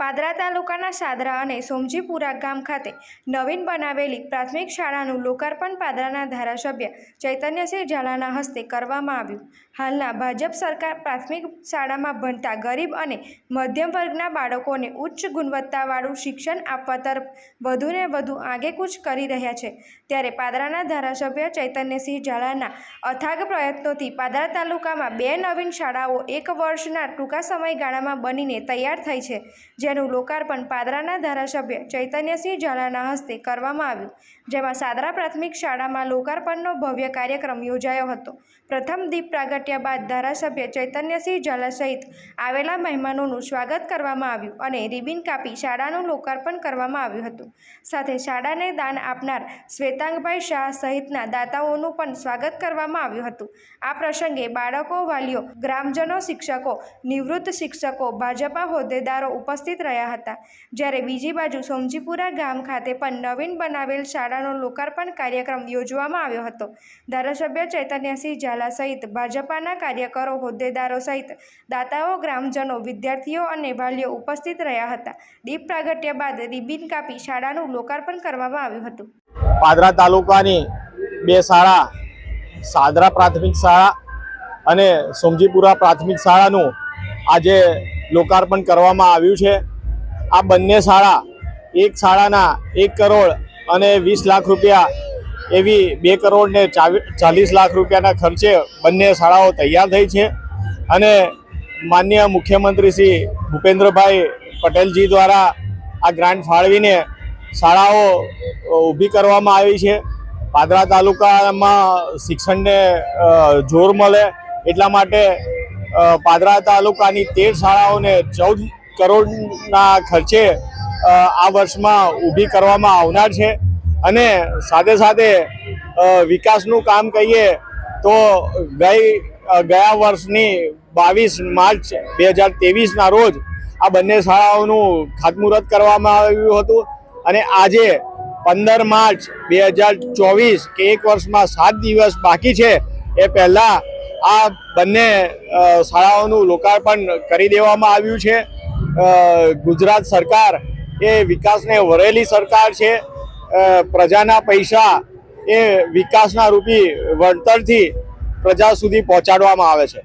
પાદરા તાલુકાના સાદરા અને સોમજીપુરા ગામ ખાતે નવીન બનાવેલી પ્રાથમિક શાળાનું લોકાર્પણ પાદરાના ધારાસભ્ય ચૈતન્યસિંહ ઝાલાના હસ્તે કરવામાં આવ્યું. હાલના ભાજપ સરકાર પ્રાથમિક શાળામાં ભણતા ગરીબ અને મધ્યમ વર્ગના બાળકોને ઉચ્ચ ગુણવત્તાવાળું શિક્ષણ આપવા તરફ વધુને વધુ આગેકૂચ કરી રહ્યા છે. ત્યારે પાદરાના ધારાસભ્ય ચૈતન્યસિંહ ઝાલાના અથાગ પ્રયત્નોથી પાદરા તાલુકામાં બે નવીન શાળાઓ એક વર્ષના ટૂંકા સમયગાળામાં બનીને તૈયાર થઈ છે જેનું લોકાર્પણ પાદરાના ધારાસભ્ય ચૈતન્યસિંહ ઝાલાના હસ્તે કરવામાં આવ્યું, જેમાં સાદરા પ્રાથમિક શાળામાં લોકાર્પણનો ભવ્ય કાર્યક્રમ યોજાયો હતો. પ્રથમ દીપ પ્રાગટ્ય બાદ ધારાસભ્ય ચૈતન્યસિંહ ઝાલા સહિત આવેલા મહેમાનોનું સ્વાગત કરવામાં આવ્યું અને રિબિન કાપી શાળાનું લોકાર્પણ કરવામાં આવ્યું હતું. સાથે શાળાને દાન આપનાર શ્વેતાંગભાઈ શાહ સહિતના દાતાઓનું પણ સ્વાગત કરવામાં આવ્યું હતું. આ પ્રસંગે બાળકો, વાલીઓ, ગ્રામજનો, શિક્ષકો, નિવૃત્ત શિક્ષકો, ભાજપા હોદ્દેદારો ઉપસ્થિત રહ્યા હતા. જ્યારે બીજી બાજુ સોમજીપુરા ગામ ખાતે પણ નવીન બનાવેલ શાળાનો લોકાર્પણ કાર્યક્રમ યોજવામાં આવ્યો હતો. ધારાસભ્ય ચૈતન્યસિંહ ઝાલા સહિત ભાજપાના કાર્યકરો, હોદ્દેદારો સહિત દાતાઓ, ગ્રામજનો, વિદ્યાર્થીઓ અને વાલીઓ ઉપસ્થિત રહ્યા હતા. દીપ પ્રાગટ્ય બાદ રિબિન કાપી શાળાનું લોકાર્પણ કરવામાં આવ્યું હતું. પાદરા તાલુકાની બે શાળા, સાદરા પ્રાથમિક શાળા અને સોમજીપુરા પ્રાથમિક શાળાનું આજે લોકાર્પણ કરવામાં આવ્યું છે. આ બંને શાળા એક શાળાના એક કરોડ અને વીસ લાખ રૂપિયા એવી બે કરોડ ને ચાલીસ લાખ રૂપિયાના ખર્ચે બંને શાળાઓ તૈયાર થઈ છે. અને માન્ય મુખ્યમંત્રી શ્રી ભૂપેન્દ્રભાઈ પટેલજી દ્વારા આ ગ્રાન્ટ ફાળવીને શાળાઓ ઊભી કરવામાં આવી છે. પાદરા તાલુકામાં શિક્ષણને જોર મળે એટલા માટે પાદરા તાલુકાની તેર શાળાઓને ચૌદ કરોડના ખર્ચે આ વર્ષમાં ઊભી કરવામાં આવનાર છે. અને સાથે સાથે વિકાસનું કામ કહીએ તો ગઈ ગયા વર્ષની બાવીસ માર્ચ બે હજાર ત્રેવીસના રોજ આ બંને શાળાઓનું ખાતમુહૂર્ત કરવામાં આવ્યું હતું. અને આજે પંદર માર્ચ બે હજાર ચોવીસ, કે એક વર્ષમાં સાત દિવસ બાકી છે, એ પહેલાં આ બંને શાળાઓનું લોકાર્પણ કરી દેવામાં આવ્યું છે. ગુજરાત સરકાર એ વિકાસને વરેલી સરકાર છે. પ્રજાના પૈસા એ વિકાસના રૂપી વળતરથી પ્રજા સુધી પહોંચાડવામાં આવે છે.